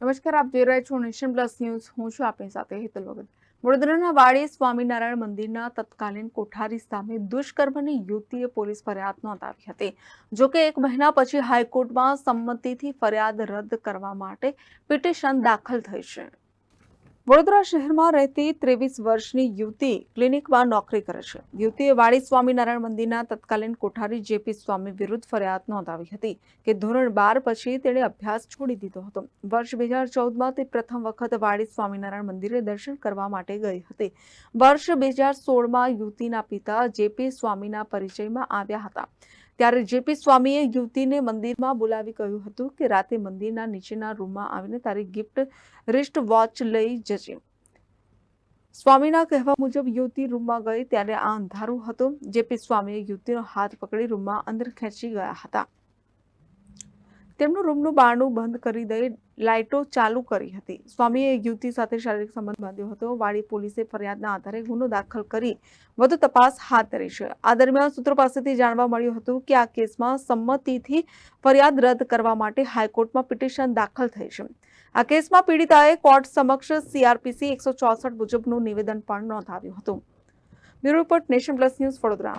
નમસ્કાર, આપ જોઈ રહ્યા છો નેશન પ્લસ ન્યૂઝ. હું છું આપની સાથે હેતલ વગર વડોદરાના વાડી સ્વામિનારાયણ મંદિરના તત્કાલીન કોઠારી સામે દુષ્કર્મની યુવતીએ પોલીસ ફરિયાદ નોંધાવી હતી. જોકે એક મહિના પછી હાઈકોર્ટમાં સંમતિથી ફરિયાદ રદ કરવા માટે પિટિશન દાખલ થઈ છે. વડોદરા શહેરમાં રહેતી ત્રેવીસ વર્ષની યુવતી ક્લિનિકમાં નોકરી કરે છે. યુવતીએ વાડી સ્વામિનારાયણ મંદિરના તત્કાલીન કોઠારી જેપી સ્વામી વિરુદ્ધ ફરિયાદ નોંધાવી હતી કે ધોરણ બાર પછી તેણે અભ્યાસ છોડી દીધો હતો. વર્ષ બે હજાર ચૌદમાં તે પ્રથમ વખત વાડી સ્વામિનારાયણ મંદિરે દર્શન કરવા માટે ગઈ હતી. વર્ષ બે હજાર સોળમાં યુવતીના પિતા જેપી સ્વામીના પરિચયમાં આવ્યા હતા. ત્યારે જેપી સ્વામીએ યુવતીને મંદિરમાં બોલાવી કહ્યું હતું કે રાતે મંદિરના નીચેના રૂમમાં આવીને તારી ગિફ્ટ રિસ્ટ વોચ લઈ જજે. સ્વામીના કહેવા મુજબ યુવતી રૂમમાં ગઈ ત્યારે આ અંધારું હતું. જેપી સ્વામીએ યુવતીનો હાથ પકડી રૂમમાં અંદર ખેંચી ગયા હતા. તેમનું રૂમનું બારણું બંધ કરી દઈ, લાઇટો ચાલુ કરી હતી. સ્વામીએ યુવતી સાથે શારીરિક સંબંધ બાંધ્યો હતો. વાડી પોલીસે ફરિયાદના આધારે ગુનો દાખલ કરી વધુ તપાસ હાથ ધરી છે. આ દરમિયાન સૂત્રો પાસેથી જાણવા મળ્યું હતું કે આ કેસમાં સંમતિથી ફરિયાદ રદ કરવા માટે હાઈકોર્ટમાં પિટિશન દાખલ થઈ છે. આ કેસમાં પીડિતાએ કોર્ટ સમક્ષ સીઆરપીસી એકસો ચોસઠ મુજબનું નિવેદન પણ નોંધાવ્યું હતું. Bureau report Nation Plus News Vadodara.